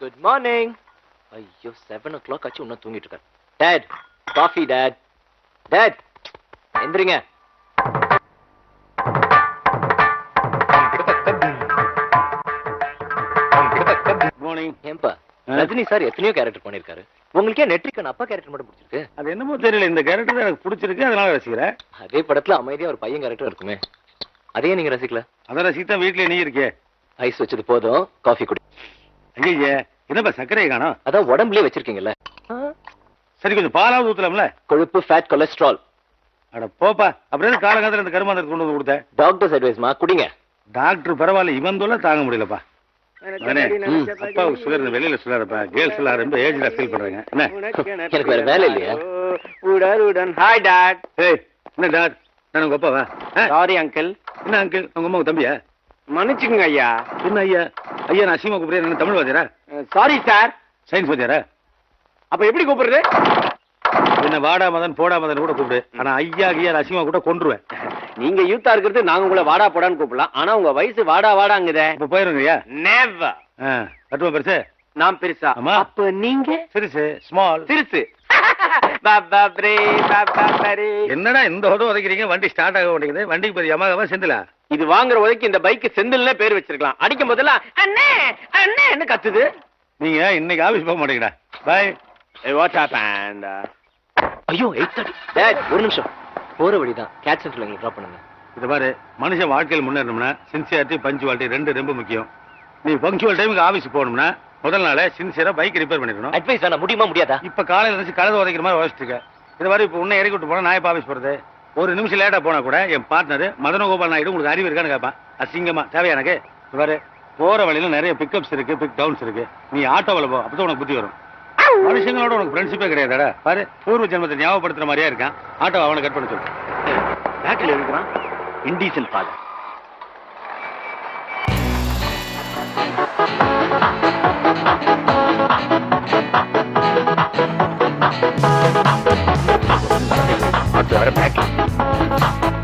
Good morning ஐயோ seven o'clock ஆச்சு இன்னும் தூங்கிட்டு இருக்காரு டேட் காஃபி டேட் டேட் எந்திரிங்க. மார்னிங் ஏன்பா ரஜினி சார் எத்தனையோ கேரக்டர் பண்ணிருக்காரு. உங்களுக்கே நெட்ரிக்கன் அப்பா கேரக்டர் மட்டும் பிடிச்சிருக்கு. அது என்னமோ தெரியல இந்த கேரக்டர் எனக்கு பிடிச்சிருக்கு அதனால ரசிக்கிறேன் அதே படத்துல அமைதியா ஒரு பையன் கேரக்டர் இருக்குமே. அதையே நீங்க ரசிக்கல? அதான் ரசித்தான் வீட்லயே நீ இருக்கே ஐஸ் வச்சது போதும் காஃபி குடி. ஐயே என்னப்பா சர்க்கரையை காணோம்? அதான் உடம்புலயே வச்சிருக்கீங்கல்ல. சரி கொஞ்சம் பாலாவது ஊத்தலாம்ல? கொழுப்பு ஃபேட் கொலஸ்ட்ரால் அட போப்பா அப்புறம் காலங்காலத்துல இந்த கருமாந்திரத்தை கொண்டு வந்து கொடுத்தேன் டாக்டர்ஸ் அட்வைஸ்மா குடிங்க. டாக்டர் பரவாயில்ல இவன் தொல்லை தாங்க முடியலப்பா. அப்பாவுக்கு சுகர் வெளியில சொல்லாதப்பா. கேர்ள்ஸ் எல்லாம் ரொம்ப ஏஜ்ல ஃபீல் பண்றாங்க. என்ன? எனக்கு வேற வேலை இல்லையா? உடன் உடன் ஹாய் டாட் ஏய் என்ன டாட் நான் உங்க அப்பாவா? சாரி அங்கிள் என்ன அங்கிள் உங்க அம்மாவுக்கு தம்பியா? மன்னிச்சுக்குங்க ஐயா. என்ன ஐயா? ஐயா நான் அசிமா கூப்பிடுறேன். தமிழ் வாத்தியாரா? சாரி சார் சயின்ஸ் வாத்தியாரா அப்ப எப்படி கூப்பிடுறது? என்ன வாடா மதன் போடா மதன் கூட கூப்பிடு. ஆனா ஐயா ஐயா நான் அசிமா கூட கொன்றுவேன். நீங்க யூத்தா இருக்கிறது நாங்க உங்களை வாடா போடான்னு கூப்பிடலாம். ஆனா உங்க வயசு வாடா வாடாங்குதே. இப்ப போயிருங்க ஐயா. நெவர் ஆ, கட்டுமா பெருசு? நான் பெருசா. அப்ப நீங்க? சிறுசு ஸ்மால் சிறுசு. என்னடா இந்த உதவ உதைக்கிறீங்க? வண்டி ஸ்டார்ட் ஆக மாட்டேங்குது. வண்டிக்கு பெரிய யமாகவா செந்திலா? இது வாங்குற உதைக்கு இந்த பைக் செந்தில்னே பேர் வச்சிருக்கலாம். அடிக்கும் போதெல்லாம் அண்ணே அண்ணேன்னு கத்துது. நீங்க இன்னைக்கு ஆபீஸ் போக மாட்டீங்கடா. பாய் வாட்ஸ் ஐயோ எயிட் தேர்ட்டி டேட் ஒரு நிமிஷம். போற வழிதான். கேட் சென்டர்ல எங்களுக்கு ட்ராப் பண்ணுங்க. இது பாரு மனுஷன் வாழ்க்கையில் முன்னேறணும்னா சின்சியாரிட்டி பஞ்சுவாலிட்டி ரெண்டு ரொம்ப முக்கியம். நீ பங்க்சுவல் டைமுக்கு ஆபீஸ் போகணும்னா முதல் நாளே சின்சியரா பைக் ரிப்பேர் பண்ணிடணும் அட்வைஸ் தானே முடியுமா முடியாதா? இப்ப காலையில இருந்துச்சு கழுத உதைக்கிற மாதிரி உழைச்சிட்டு இது மாதிரி இப்ப உன்னை இறக்கி விட்டு போனா நான் எப்ப ஆபீஸ் போறது? ஒரு நிமிஷம் லேட்டா போனா கூட என் பார்ட்னர் மதனகோபால் நாயுடு உங்களுக்கு அறிவு இருக்கான்னு கேட்பான். அசிங்கமா. தேவையா எனக்கு? பாரு போற வழியில நிறைய பிக்கப்ஸ் இருக்கு பிக் டவுன்ஸ் இருக்கு. நீ ஆட்டோவில் போ அப்பதான் உனக்கு புத்தி வரும். மனுஷங்களோட உனக்கு ஃப்ரெண்ட்ஷிப்பே கிடையாதுடா. பாரு பூர்வ ஜென்மத்தை ஞாபகப்படுத்துற மாதிரியா இருக்கான். ஆட்டோ அவனை கட் பண்ண சொல்லு. பேட்டில் இருக்கிறான் இண்டீசல் ஃபாதர் அடுத்து வர பேட்டில்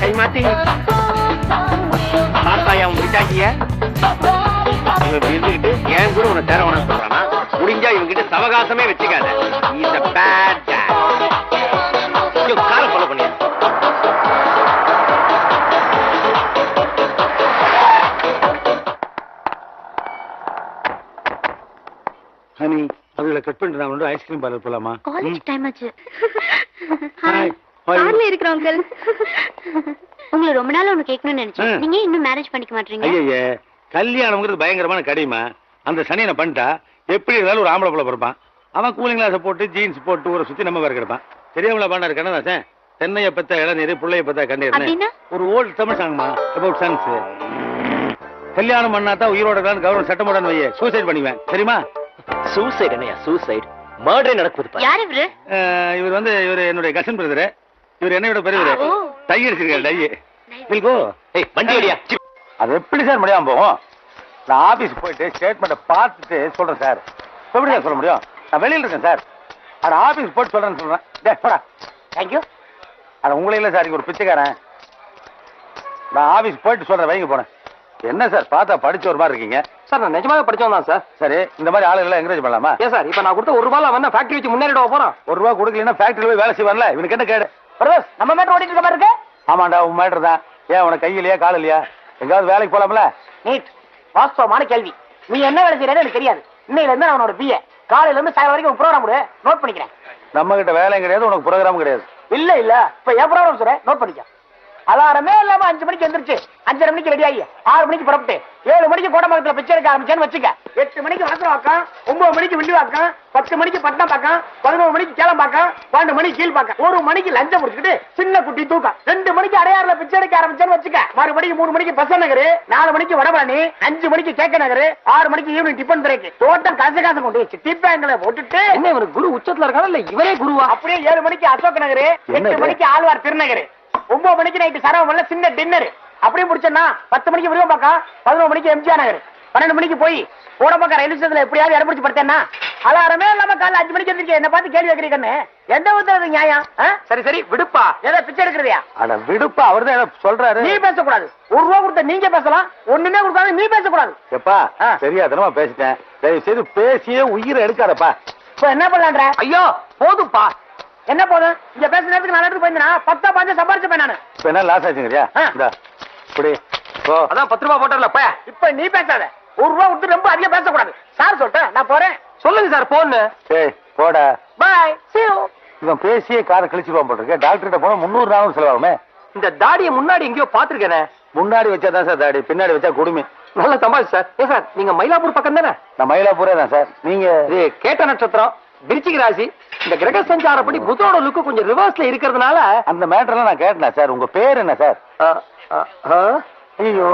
கை மாத்தி பார்த்தாயா உன் விட்டாக்கிய இவன் ஏன் கூட உன தேர உனக்கு சொல்றானா முடிஞ்சா இவங்கிட்ட சவகாசமே வச்சுக்காத இஸ் பேட் கட் பண்ணிட்டு நான் ஐஸ்கிரீம் பார்லர் போலாமா? காலேஜ் டைம் ஆச்சு. ஹாய்? கார்ல இருக்கிறோம் அங்கிள் உங்களை ரொம்ப நாள் ஒண்ணு கேட்கணும்னு நினைச்சேன். நீங்க இன்னும் மேரேஜ் பண்ணிக்க மாட்டீங்க? ஐயே கல்யாணம்ங்கிறது பயங்கரமான கடிமா. அந்த சனியனை பண்ணிட்டா எப்படி இருந்தாலும் ஒரு ஆம்பளை புள்ள பிறப்பான். அவன் கூலிங் கிளாஸை போட்டு ஜீன்ஸ் போட்டு ஊரை சுத்தி நம்ம வேற கிடப்பான். தெரியாமல பாண்டாரு கண்ணதாசன் தென்னைய பத்த இளநீர் புள்ளைய பத்த கண்ணீர்? ஒரு ஓல்டு தமிழ் சாங்மா அபவுட் சன்ஸ் கல்யாணம் பண்ணா தான் உயிரோட கவர்மெண்ட் சட்டம் போடான்னு வையே சூசைட் பண்ணிக்குவேன். தெரியுமா? சூசைட் என்னையா? சூசைட் மர்டரே நடக்குது யார் இவரு? இவர் வந்து இவர் என்னுடைய கசன் பிரதரு இவர் என்னையோட பெரியவர். டை அடிச்சிருக்காரு டை மில்கோ ஏய் வண்டி வழியா. அது எப்படி சார் முடியாம போகும்? நான் ஆபீஸ் போயிட்டு ஸ்டேட்மெண்ட்டை பார்த்துட்டு சொல்றேன் சார். எப்படி சார் சொல்ல முடியும்? நான் வெளியில இருக்கேன் சார். அட ஆபீஸ் போட்டு சொல்றேன்னு சொல்றேன். டே போடா. தேங்க்யூ அட உங்களே இல்லை சார் இங்க ஒரு பிச்சைக்காரன். நான் ஆபீஸ் போயிட்டு சொல்றேன் வைங்க போனேன். என்ன சார் பார்த்தா படிச்ச ஒரு மாதிரி இருக்கீங்க. சார் நான் நிஜமாக படிச்சவன் தான் சார். சரி இந்த மாதிரி ஆளுகளை என்கரேஜ் பண்ணலாமா? ஏன் சார் இப்ப நான் கொடுத்த ஒரு ரூபாய் அவன் ஃபேக்டரி வச்சு முன்னேறிட போறான்? ஒரு ரூபா கொடுக்கலன்னா ஃபேக்டரியில் போய் வேலை செய்வான்ல? இவனுக்கு என்ன கேடு? பரவாயில்ல நம்ம மேட்டர் ஓடிட்டு இருக்க மாதிரி இருக்கு. ஆமாண்டா உன் மேட்டர் தான். ஏன் உனக்கு கை இல்லையா கால் இல்லையா? எங்காவது வேலைக்கு போலாம்ல? நீட் வாஸ்தவமான கேள்வி. நீ என்ன வேலை செய்யறன்னு எனக்கு தெரியாது. இன்னையில இருந்து அவனோட பிஏ காலையில இருந்து சாயங்காலம் வரைக்கும் ப்ரோக்ராம் கொடு நோட் பண்ணிக்கிறேன். நம்ம கிட்ட வேலையும் கிடையாது உனக்கு ப்ரோக்ராம் கிடையாது. இல்ல இல்ல. இப்ப என் ப்ரோக்ராம் சொல்றேன். நோட் பண்ணிக்க. அலாரமே இல்லாம அஞ்சு மணிக்கு எந்திரிச்சு அஞ்சரை மணிக்கு ரெடி ஆகி ஆறு மணிக்கு புறப்பட்டு ஏழு மணிக்கு கோடமங்கலத்துல பிச்சை எடுக்க ஆரம்பிச்சேன்னு வச்சுக்க. எட்டு மணிக்கு வாசல் வாக்கம் ஒன்பது மணிக்கு விண்டி வாக்கம் பத்து மணிக்கு பட்டம் பாக்கம் பதினோரு மணிக்கு கேளம் பாக்கம் பன்னெண்டு மணிக்கு கீழ் பாக்கம் ஒரு மணிக்கு லஞ்சம் முடிச்சுக்கிட்டு சின்ன குட்டி தூக்கம். ரெண்டு மணிக்கு அடையாறுல பிச்சை எடுக்க ஆரம்பிச்சேன்னு வச்சுக்க. மறுபடியும் மூணு மணிக்கு பச நகரு நாலு மணிக்கு வடபழனி அஞ்சு மணிக்கு கேக்க நகரு ஆறு மணிக்கு ஈவினிங் டிஃபன் பிரேக் டோட்டல் காசு காசு கொண்டு வச்சு டிப் பேங்க்ல போட்டுட்டு என்ன இவனுக்கு குரு உச்சத்துல இருக்கானா இல்ல இவரே குருவா? அப்படியே ஏழு மணிக்கு அசோக் நகரு எட்டு? மணிக்கு ஆழ்வார் திருநகரு. ஒன்பது மணிக்கு நைட்டு சரவமல்ல சின்ன டின்னர் அப்படியே முடிச்சேன்னா பத்து மணிக்கு விரும்பம் பார்க்க பதினோரு மணிக்கு எம்ஜிஆர் நகர். பன்னெண்டு மணிக்கு போய் ஓடப்பாக்க ரயில் ஸ்டேஷன்ல எப்படியாவது இடம் பிடிச்சு படுத்தேன்னா அலாரமே இல்லாம காலைல அஞ்சு மணிக்கு எந்திரிக்க என்ன பார்த்து கேள்வி வைக்கிறீங்கன்னு எந்த ஊத்துறது நியாயம்? சரி சரி விடுப்பா. ஏதோ பிச்சை எடுக்கிறதையா? அட விடுப்பா. அவர்தான் ஏதோ சொல்றாரு. நீ பேசக்கூடாது. ஒரு ரூபா கொடுத்த நீங்க பேசலாம். ஒண்ணுமே கொடுக்காத நீ பேசக்கூடாது. எப்பா ஆ. தெரியாதனமா பேசிட்டேன். தயவு செய்து பேசியே உயிரை எடுக்காதப்பா. இப்ப என்ன பண்ணலான்ற? ஐயோ போதும்ப்பா என்ன போதும் இங்க பேசுற நேரத்துக்கு நான் எடுத்து போயிருந்தேனா? பத்தா பாஞ்சு சம்பாரிச்சு நானு. இப்ப என்ன லாஸ் ஆச்சுங்கறியா. இந்த இப்படி போ. அதான் பத்து ரூபா போட்டல பா இப்ப நீ பேசாத. ஒரு ரூபா கொடுத்து ரொம்ப அதிகம் பேசக்கூடாது. சார் சொல்லிட்டேன் நான் போறேன். சொல்லுங்க சார் போன்னு. ஏய் போடா. பாய் you. இவன் பேசியே காரை கிழிச்சு போட்டிருக்க டாக்டர்கிட்ட போனா முந்நூறு நாளும் செலவாகுமே? இந்த தாடியை முன்னாடி எங்கேயோ பாத்துருக்கேனே முன்னாடி வச்சா தான் சார் தாடி பின்னாடி வச்சா குடுமி. நல்ல சமாளி சார். ஏன் சார் நீங்க மயிலாப்பூர் பக்கம் தானே நான் மயிலாப்பூரே தான் சார். நீங்க கேட்ட நட்சத்திரம். விருச்சிக ராசி இந்த கிரக சஞ்சாரப்படி புதனோட லுக்கு கொஞ்சம் ரிவர்ஸ்ல இருக்கிறதுனால அந்த மேட்டர்லாம் நான் கேட்டேன் சார் உங்க பேர் என்ன சார். ஐயோ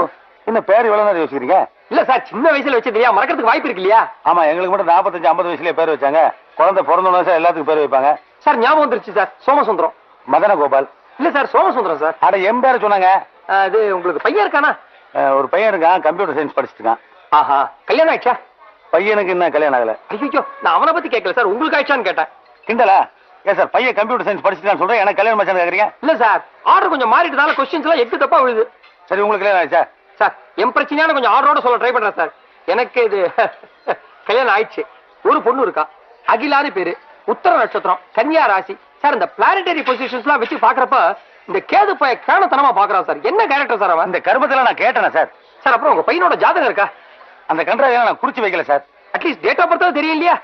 என்ன பேர் இவ்வளவு நேரம் யோசிக்கிறீங்க? இல்ல சார் சின்ன வயசுல வச்சது இல்லையா? மறக்கிறதுக்கு வாய்ப்பு இருக்கு இல்லையா? ஆமா எங்களுக்கு மட்டும் நாற்பத்தஞ்சு ஐம்பது வயசுலயே பேர் வச்சாங்க. குழந்தை பிறந்தோட சார் எல்லாத்துக்கும் பேர் வைப்பாங்க. சார் ஞாபகம் வந்துருச்சு சார் சோமசுந்தரம். மதன கோபால் இல்ல சார் சோமசுந்தரம் சார் அட என் பேரை சொன்னாங்க. இது உங்களுக்கு பையன் இருக்கானா? ஒரு பையன் இருக்கான் கம்ப்யூட்டர் சயின்ஸ் படிச்சுட்டு இருக்கான். ஆஹா கல்யாணம் ஆயிடுச்சா? பையனுக்கு இன்னும் கல்யாணம் ஆகல. ஐயோ நான் அவனை பத்தி கேட்கல சார். உங்களுக்கு ஆயிடுச்சான்னு கேட்டேன். கிண்டலா? ஏன் சார் பையன் கம்ப்யூட்டர் சயின்ஸ் படிச்சுட்டு சொல்றேன். எனக்கு கல்யாணம் மச்சான் கேக்குறீங்க? இல்ல சார் ஆர்டர் கொஞ்சம் மாறிட்டதால கொஸ்டின்ஸ் எல்லாம் எட்டு தப்பா விழுது. சரி உங்களுக்கு கல்யாணம் ஆயிடுச்சா? சார் என் பிரச்சனையான கொஞ்சம் ஆர்டரோட சொல்ல ட்ரை பண்றேன் சார். எனக்கு இது கல்யாணம் ஆயிடுச்சு. ஒரு பொண்ணு இருக்கா? அகிலான்னு பேரு. உத்தர நட்சத்திரம் கன்னியா ராசி. சார் இந்த பிளானட்டரி பொசிஷன்ஸ்லாம் வச்சு பாக்குறப்ப இந்த கேது பய கேனத்தனமா பாக்குறான் சார். என்ன கேரக்டர் சார் அவன்? அந்த கருமத்தெல்லாம் நான் கேட்டேன் சார்? சார் அப்புறம் உங்க பையனோட ஜாதகம் இருக்கா? அந்த கன்றாவையெல்லாம் நான் குறிச்சு வைக்கல sir at least date of birth தெரியும் இல்லையா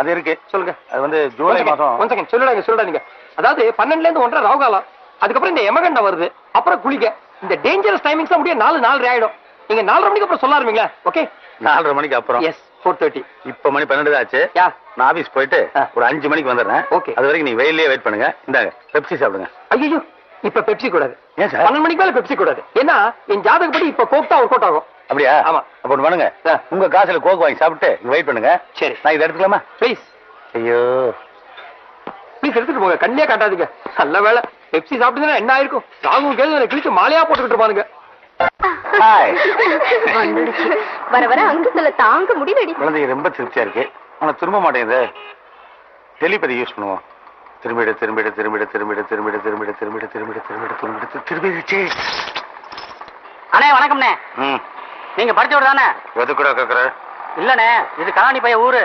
அது இருக்கு. சொல்லுங்க. அது வந்து ஜூலை மாசம் ஒன் செகண்ட் சொல்லுடாங்க சொல்லுடாங்க அதாவது பன்னெண்டுல இருந்து ஒன்றரை ராகுகாலம். அதுக்கப்புறம் இந்த எமகண்டம் வருது. அப்புறம் குளிக்க இந்த டேஞ்சரஸ் டைமிங்ஸ் முடிய நாலு நாலு ஆயிடும். நீங்க நாலரை மணிக்கு அப்புறம் சொல்ல ஆரம்பிங்களா ஓகே நாலரை மணிக்கு அப்புறம்? எஸ் ஃபோர் தேர்ட்டி இப்ப மணி பன்னெண்டு தான் ஆச்சு யா. நான் ஆபீஸ் போயிட்டு. ஒரு அஞ்சு மணிக்கு வந்துடுறேன். Okay. அது வரைக்கும் நீ வெயிலே வெயிட் பண்ணுங்க. இந்தாங்க பெப்சி சாப்பிடுங்க. ஐயோ இப்ப பெப்சி கூடாது. ஏன் சார்? பன்னெண்டு மணிக்கு மேல பெப்சி கூடாது. ஏன்னா என் ஜாதகப்படி இப்ப கோக் தான் ஒர்க் அவுட் ஆகும். அப்படியா? ஆமா. அப்ப ஒண்ணு பண்ணுங்க. உங்க காசுல கோக் வாங்கி சாப்பிட்டு வெயிட் பண்ணுங்க. சரி. நான் இதை எடுத்துக்கலாமா? ப்ளீஸ் ஐயோ. ப்ளீஸ் எடுத்துட்டு போங்க. கண்ணியா காட்டாதீங்க. நல்ல வேலை பெப்சி சாப்பிட்டீங்கன்னா என்ன ஆயிருக்கும்? ராகு கேது கிழிச்சு மாலையா போட்டுக்கிட்டு வந்துடுச்சு வர வர அங்குல தாங்க முடியலடி. குழந்தைங்க ரொம்ப திருப்தியா இருக்கு. ஆனா திரும்ப மாட்டேங்குது. டெலிபதி யூஸ் பண்ணுவோம். திரும்பிடு திரும்பிடு திரும்பிடு திரும்பிடு திரும்பிடு திரும்பிடு திரும்பிடு திரும்பிடு திரும்பிடு திரும்பிடு திரும்பிடுச்சு அண்ணே வணக்கம்ண்ணே ம் நீங்க படிச்சவர் தானே எதுக்குடா கேக்குற இல்லண்ணே இது கலாணி பைய ஊரு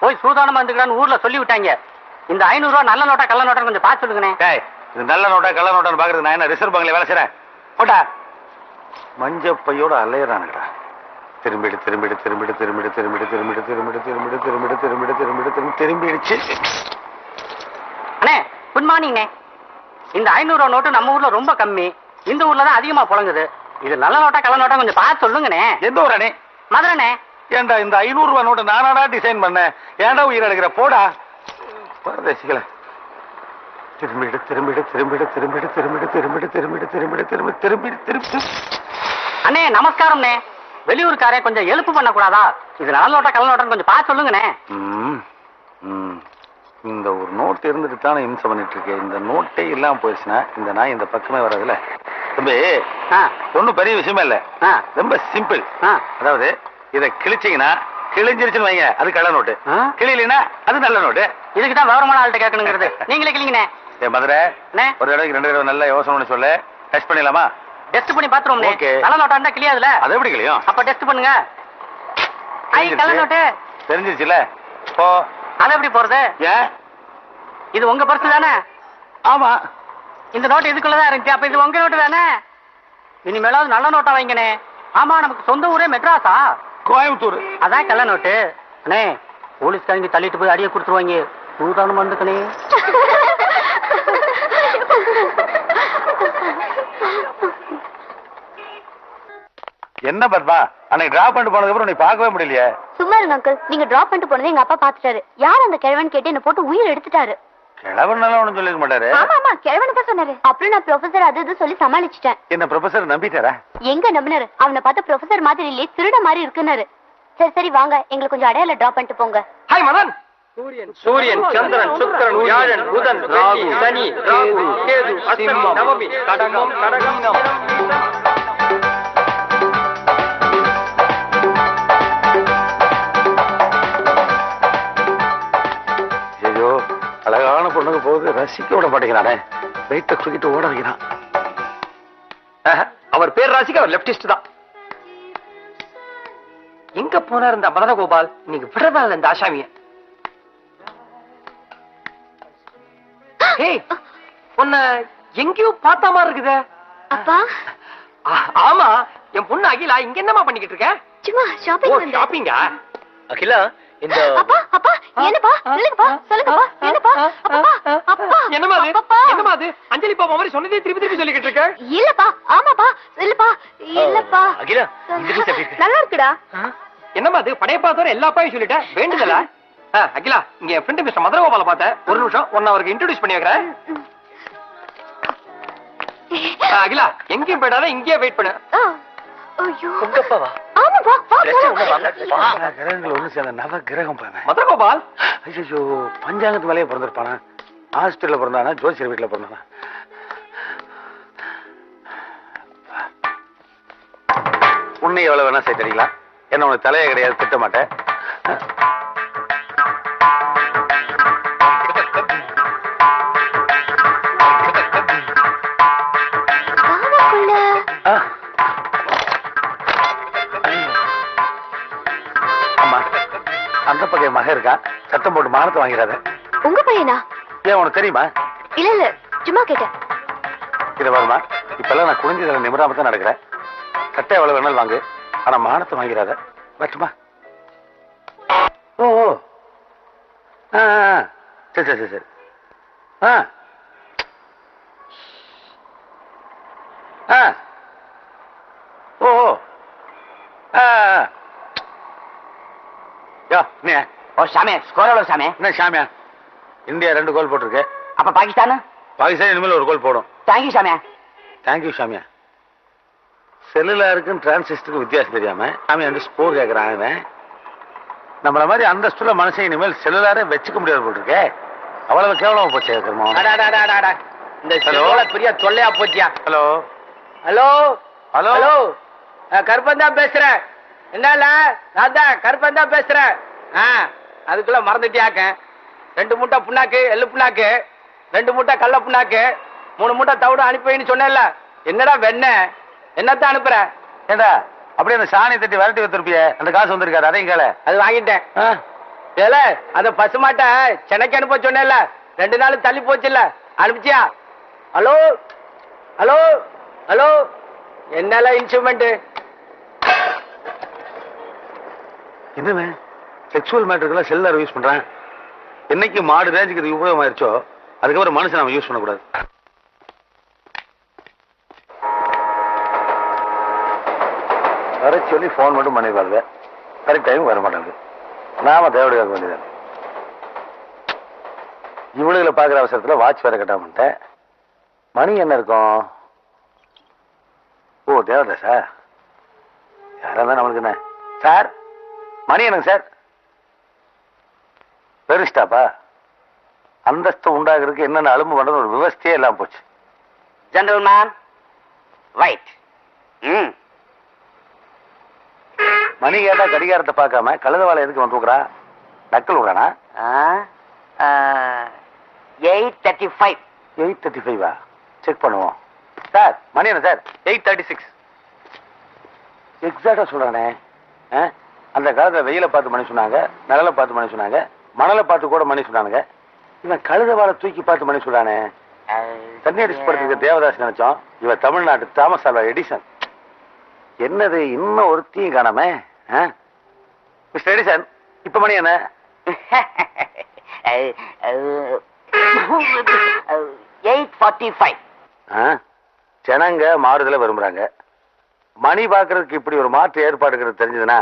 போய் சூதானமா இருந்துக்கிறான்னு ஊர்ல சொல்லி விட்டாங்க இந்த ஐநூறு ரூபா நல்ல நோட்டா கள்ள நோட்டா கொஞ்சம் பார்த்து சொல்லுங்கண்ணே டேய் இது நல்ல நோட்டா கள்ள நோட்டான்னு பாக்குறது நான் என்ன ரிசர்வ் பேங்க்ல வேலை செய்றேன் போட்டா மஞ்ச பையோட அலையறானுங்கடா திரும்பிடு திரும்பிடு திரும்பிடு திரும்பிடு திரும்பிடு திரும்பிடு திரும்பிடு திரும்பிடு திரும்பிடு திரும்பிடு திரும்பிடு திரும்பி திரும்பிடுச்சு குட் மார்னிங்ண்ணே இந்த ஐநூறு ரூபா நோட்டு நம்ம ஊர்ல ரொம்ப கம்மி இந்த ஊர்ல தான் அதிகமா புழங்குது இது நல்ல நோட்டா கள்ள நோட்டா கொஞ்சம் பார்த்து சொல்லுங்கண்ணே எந்த ஊர் அணி மதுரைண்ணே ஏன்டா இந்த ஐநூறு ரூபாய் நோட்டு நானாடா டிசைன் பண்ணேன் ஏன்டா உயிர் எடுக்கிற போடா பரதேசிக்கல திரும்பிடு திரும்பிடு திரும்பிடு திரும்பிடு திரும்பிடு திரும்பிடு திரும்பிடு திரும்பிடு திரும்பி திரும்பிடு திரும்பி அண்ணே நமஸ்காரம்ண்ணே வெளியூருக்காரன் கொஞ்சம் எழுப்பு பண்ணக்கூடாதா இது நல்ல நோட்டா கள்ள நோட்டான்னு கொஞ்சம் பார்த்து சொல்லுங்கண்ணே ம், ம். இந்த ஒரு நோட் இருந்துட்டு தானே இம்சம் பண்ணிட்டு இருக்கேன் இந்த நோட்டே இல்லாம போயிடுச்சுன்னா இந்த நாய் இந்த பக்கமே வராதுல்ல? தம்பி ஒன்றும் பெரிய விஷயமே இல்ல. ரொம்ப சிம்பிள் அதாவது இதை கிழிச்சீங்கன்னா கிழிஞ்சிருச்சுன்னு வைங்க அது கள்ள நோட்டு ஆ? கிழியலைன்னா அது நல்ல நோட்டு இதுக்கு தான் விவரமான ஆள்கிட்ட கேட்கணுங்கிறது. நீங்களே கிளிங்கண்ணே ஏ மதுரை ஒரு தடவைக்கு ரெண்டு தடவை நல்லா யோசனை பண்ணி சொல்லு. டெஸ்ட் பண்ணிடலாமா? டெஸ்ட் பண்ணி பாத்துருவோம்ண்ணே Okay. நல்ல நோட்டா இருந்தா கிளியாதுல அது எப்படி கிளியும் அப்ப டெஸ்ட் பண்ணுங்க. ஐ கள்ள நோட்டு தெரிஞ்சிருச்சுல ஓ அது எப்படி போறது? ஏன்? இது உங்க பர்ஸ் தானே? ஆமா. இந்த நோட்டு இதுக்குள்ளதான் இருந்துச்சு அப்ப இது உங்க நோட்டு தானே? இனிமேலாவது நல்ல நோட்டா வைங்கண்ணே ஆமா நமக்கு சொந்த ஊரே மெட்ராஸா? கோயம்புத்தூர். அதான் கள்ள நோட்டு அண்ணே போலீஸ்காரங்க தள்ளிட்டு போய் அடிய கொடுத்துருவாங்க. சூதானம் வந்துக்கணே. என்ன பத்மா அன்னைக்கு டிராப் பண்ணிட்டு போனதுக்கு அப்புறம் நீ பார்க்கவே முடியலையே. சும்மா இருங்க அங்கிள் நீங்க டிராப் பண்ணிட்டு போனதை எங்க அப்பா பாத்துட்டாரு யார் அந்த கிழவன் கேட்டு என்ன போட்டு உயிர் எடுத்துட்டாரு? கிழவர் நல்லா ஒண்ணும் சொல்லிருக்க மாட்டாரு. ஆமா ஆமா கிழவன் தான் சொன்னாரு. அப்புறம் நான் ப்ரொஃபசர் அது இது சொல்லி சமாளிச்சிட்டேன். என்ன ப்ரொஃபசர் நம்பிட்டாரா? எங்க நம்பினாரு? அவனை பார்த்த ப்ரொஃபசர் மாதிரி இல்லையே திருட மாதிரி இருக்குன்னாரு. சரி சரி வாங்க. எங்களுக்கு கொஞ்சம் அடையாள டிராப் பண்ணிட்டு போங்க. ஹாய் மதன்! சூரியன். சந்திரன் சுக்கிரன் வியாழன் புதன் ராகு சனி ராகு கேது அஸ்வினி நவமி கடகம் கடகம். ரசிக்க விட மாட்டேங்கிறானே. வெயிட்ட தூக்கிட்டு ஓட வைக்கிறான். அவர் பேர் ராசிக்கு அவர் லெப்டிஸ்ட் தான். எங்க போனார் இந்த மதன கோபால் நீங்க விடுறதா இல்ல இந்த ஆசாமிய. உன்னை எங்கேயோ பார்த்த மாதிரி இருக்குதே. அப்பா. ஆமா என் பொண்ணு அகிலா இங்க என்னமா பண்ணிக்கிட்டு இருக்க? சும்மா ஷாப்பிங் ஷாப்பிங்கா அகிலா இந்த அப்பா அப்பா என்னப்பா? சொல்லுங்கப்பா சொல்லுங்கப்பா என்னப்பா? அப்பா அப்பா என்னமா அது? என்னமா அது? அஞ்சலி பாப்பா மாதிரி சொன்னதே திருப்பி திருப்பி சொல்லிக்கிட்டு இருக்க? இல்லப்பா ஆமாப்பா இல்லப்பா இல்லப்பா. அகிலா நல்லா இருக்குடா. என்னமா அது? படையப்பா தவிர எல்லா அப்பாவையும் சொல்லிட்டேன் வேண்டுதலா? அகிலா இங்க என் ஃப்ரெண்டு மிஸ்டர் மதுரகோபால பார்த்தேன் ஒரு நிமிஷம் உன்னை அவருக்கு இன்ட்ரோடியூஸ் பண்ணி வைக்கிறேன். அகிலா எங்கேயும் போயிடாத இங்கேயே வெயிட் பண்ணு. உங்க அப்பாவா கிரகங்கள் ஒண்ணு சேர்ந்த நவ கிரகம் ஐயோ பஞ்சாங்கத்து மேலேயே பிறந்திருப்பானா? ஹாஸ்பிட்டல்ல பிறந்தானா? ஜோசியர் வீட்டுல பிறந்தானா? உன்னை எவ்வளவு வேணா சேர்த்து அடிக்கலாம் என்ன உனக்கு தலையே கிடையாது திட்ட மாட்டேன் மகன் இருக்கா? சத்தம் போட்டு மானத்தை வாங்கிறாத உங்க பையனா? ஏன் உனக்கு தெரியுமா? இல்ல இல்ல சும்மா கேட்டேன். இதை வருமா. இப்பெல்லாம் நான் குனிஞ்சதில் நிமிராம தான் நடக்கிறேன். சட்டை எவ்வளவு வேணாலும் வாங்கு. ஆனா மானத்தை வாங்கிறாத வரட்டுமா ஓ. ஆ. சரி சரி சரி சரி. ஆ. ஆ. ஓ ஆ. யோ நீ ஓ சாமி ஸ்கோர் எவ்வளவு சாமி என்ன சாமியா? இந்தியா ரெண்டு கோல் போட்டிருக்கு. அப்ப பாகிஸ்தான்? பாகிஸ்தான் இனிமேல் ஒரு கோல் போடும். தேங்க்யூ சாமி தேங்க்யூ சாமியா. செல்லுலாருக்கும் டிரான்சிஸ்டருக்கும் வித்தியாசம் தெரியாம சாமி வந்து ஸ்கோர் கேட்கறான் அவன் நம்மள மாதிரி அந்தஸ்துல மனுஷன் இனிமேல் செல்லுலாரே வச்சுக்க முடியாது போல் இருக்கே அவ்வளவு கேவலமா போச்சு கர்மம் இந்த? செல்லுல பெரிய தொல்லையா போச்சியா? Hello hello hello hello Karuppan தான் பேசுறேன். என்னல நான் தான் கருப்பன் தான் பேசுறேன். ஆ. அதுக்குள்ள மறந்துட்டியாக்க ரெண்டு மூட்டை புண்ணாக்கு எள்ளு புண்ணாக்கு ரெண்டு மூட்டை கடல புண்ணாக்கு மூணு மூட்டை தவிடு அனுப்பி வைன்னு சொன்னேன்ல. என்னடா வெண்ண என்னத்தான் அனுப்புற? ஏண்டா அப்படியே அந்த சாணி தட்டி விரட்டி வச்சிருப்பிய? அந்த காசு வந்திருக்காரு அதையும் கேள. அது வாங்கிட்டேன். ஏல அந்த பசுமாட்டை சென்னைக்கு அனுப்ப சொன்னேன்ல. ரெண்டு நாள் தள்ளி போச்சுல்ல. அனுப்பிச்சியா? ஹலோ? ஹலோ? ஹலோ? என்னல இன்ஸ்ட்ருமெண்ட் என்னவன் செக்ஷுவல் மேட்டருக்கெல்லாம் செல்லார் யூஸ் பண்ணுறேன் என்னைக்கு மாடு ரேஞ்சுக்கு இது உபயோகமாயிருச்சோ அதுக்கப்புறம் மனுஷன் நம்ம யூஸ் பண்ணக்கூடாது. வர சொல்லி ஃபோன் மட்டும் பண்ணிடுவாங்க கரெக்ட் டைம் வர மாட்டாங்க நாம தேவையாக கேட்க வேண்டியது இவளுகளை பார்க்குற அவசரத்தில் வாட்ச் வேற கட்டாமட்டேன் மணி என்ன இருக்கும்? ஓ தேவதாசா சார்? இருந்தா நம்மளுக்கு என்ன? சார் மணி என்னங்க சார். பெருஸ்டாப்பா? அந்தஸ்து உண்டாகிறதுக்கு என்னென்ன அலும்பு பண்றது ஒரு விவஸ்தையே எல்லாம் போச்சு. ஜெனரல் மேன் ரைட் ம். மணி கேட்டா கடிகாரத்தை பார்க்காம கழுத வாழை எதுக்கு வந்து தூக்குறா? நக்கல் விடுறானா? Eight thirty five eight thirty ஃபைவா check பண்ணுவோம். சார் மணி என்ன சார் எயிட் தேர்ட்டி சிக்ஸ் எக்ஸாக்டா சொல்றானே. ஆ? அந்த காலத்துல வெயில பார்த்து மணி சொன்னாங்க நிழலை பார்த்து மணி சொன்னாங்க. மணலை பார்த்து கூட மணி சொன்னானுங்க. இவன் கழுத வாழை தூக்கி பார்த்து மணி சொல்றானே தண்ணி அடிச்சு படுத்துக்க தேவதாஸ் நினைச்சோம். இவன் தமிழ்நாட்டு தாமஸ் ஆல்வா எடிசன். என்னது இன்னும் ஒருத்தையும் காணாமே? ஆ? மிஸ்டர் எடிசன் இப்ப மணி என்ன? எயிட் ஃபார்ட்டி ஃபைவ் ஆ? ஜனங்க மாறுதலை விரும்புறாங்க. மணி பார்க்கறதுக்கு இப்படி ஒரு மாற்று ஏற்பாடுங்கிறது தெரிஞ்சதுன்னா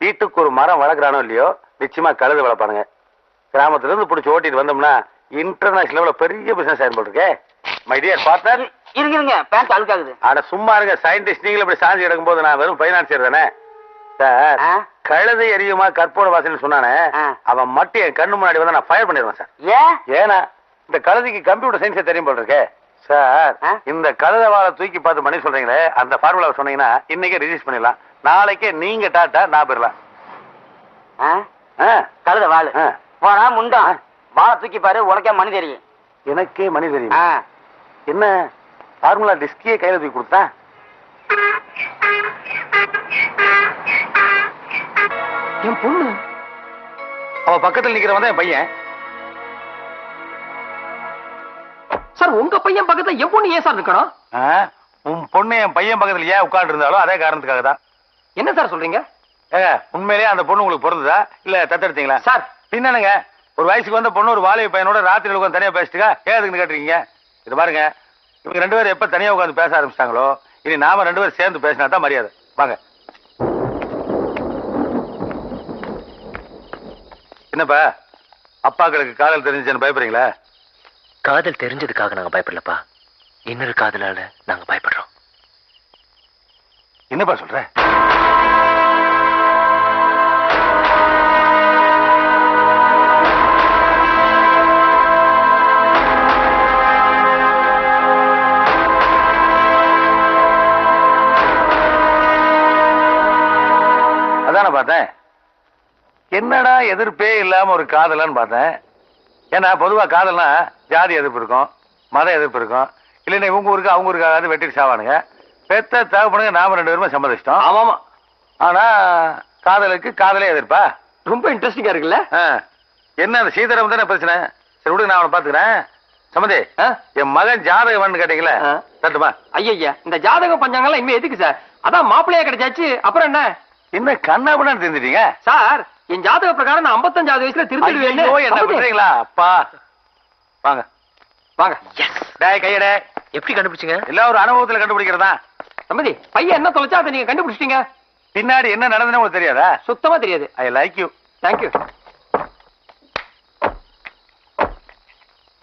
வீட்டுக்கு ஒரு மரம் வளர்க்குறானோ இல்லையோ நிச்சயமா கழுத வளர்ப்பானுங்க. கிராமத்துல இருந்து பிடிச்சி ஓட்டிட்டு வந்தோம்னா இன்டர்நேஷனல் லெவலில் பெரிய பிசினஸ் ஆயிரம் போட்டிருக்கே மை டியர் பார்ட்னர் இருங்க இருங்க. பேண்ட் அழுக்காகுது. ஆனா சும்மா இருங்க. சயின்டிஸ்ட் நீங்களும் இப்படி சாஞ்சி கிடக்கும்போது நான் வெறும் பைனான்சியர் தானே? சார்? கழுதை எரியுமா கற்போட வாசல் சொன்னானே. அவன் மட்டும் என் கண்ணு முன்னாடி வந்து நான் ஃபயர் பண்ணிடுவேன் சார். ஏன்? ஏன்னா இந்த கழுதைக்கு கம்ப்யூட்டர் சயின்ஸே தெரியும் போல் இருக்கே. சார்? இந்த கழுதை வாழை தூக்கி பார்த்து பண்ணி சொல்றீங்களே அந்த ஃபார்முலாவை சொன்னீங்கன்னா இன்னைக்கே ரிஜிஸ்ட் பண்ணிடலாம். நாளைக்கே நீங்க டாட்டா நான்? ஆ? கழுத வாழு ஆ. போனா முண்டம் வாழை தூக்கி பாரு உனக்கே மணி தெரியும். எனக்கே மணி தெரியும். ஆ, என்ன ஃபார்முலா டிஸ்கியே கையில தூக்கி கொடுத்தா? என் பொண்ணு? அவ பக்கத்துல நிக்கிறவன் தான் என் பையன். சார் உங்க பையன் பக்கத்துல என் பொண்ணு ஏன் சார் இருக்கணும்? உன் பொண்ணு என் பையன் பக்கத்துல ஏன் உட்கார்ந்து இருந்தாலும் அதே காரணத்துக்காக தான். என்ன சார் சொல்றீங்க? உண்மையிலேயே அந்த பொண்ணு உங்களுக்கு பிறந்ததா இல்ல தத்தெடுத்தீங்களா? சார் பின்னனுங்க ஒரு வயசுக்கு வந்த பொண்ணு ஒரு வாலிப பையனோட ராத்திரி உட்காந்து தனியா பேசிட்டுக்கா ஏன் அதுக்குன்னு கேட்டுருக்கீங்க? இது பாருங்க இவங்க ரெண்டு பேரும் எப்ப தனியா உட்காந்து பேச ஆரம்பிச்சிட்டாங்களோ இனி நாம ரெண்டு பேரும் சேர்ந்து பேசினா தான் மரியாதை. வாங்க. என்னப்பா அப்பாக்களுக்கு காதல் தெரிஞ்சுன்னு பயப்படுறீங்களா? காதல் தெரிஞ்சதுக்காக நாங்க பயப்படலப்பா. இன்னொரு காதலால நாங்க பயப்படுறோம். என்னப்பா சொல்ற? என்னடா எதிர்ப்பே இல்லாம ஒரு காதலன்னு பார்த்தேன். ஏன்னா பொதுவா காதல்னா ஜாதி எதிர்ப்பு இருக்கும் மத எதிர்ப்பு இருக்கும். இல்லைன்னா இவங்க ஊருக்கு அவங்க ஊருக்காவது வெட்டிட்டு சாவானுங்க. பெத்த தேவைப்படுங்க நாம ரெண்டு பேருமே சம்மதிச்சிட்டோம். ஆமாமா. ஆனா காதலுக்கு காதலே எதிர்ப்பா? ரொம்ப இன்ட்ரெஸ்டிங்கா இருக்குல்ல? ஆ. என்ன அந்த சீதரம் தானே பிரச்சனை சரி விடுங்க நான் அவனை பாத்துக்கிறேன் சம்மதி ஆ? என் மகன் ஜாதகம் கேட்டீங்களே ஆ. தட்டுமா? ஐயா இந்த ஜாதகம் பஞ்சாங்கெல்லாம் இனிமே எதுக்கு சார்? அதான் மாப்பிள்ளையா கிடைச்சாச்சு அப்புறம் என்ன? என்ன கண்ணாபுடன் தெரிஞ்சிட்டீங்க? சார் என் ஜாதக பிரகாரம் நான் 55 வயசுல திருத்திடுவேன்னு. ஐயோ, என்ன. பண்றீங்களா அப்பா. வாங்க. வாங்க. டேய் கையடே எப்படி கண்டுபிடிச்சீங்க? எல்லாம் ஒரு அனுபவத்துல கண்டுபிடிக்கிறதா? சம்மதி பையன் என்ன தொலைச்சா அதை நீங்க கண்டுபிடிச்சிட்டீங்க? பின்னாடி என்ன நடந்ததுன்னு உங்களுக்கு தெரியாதா? சுத்தமா தெரியாது. I like you thank you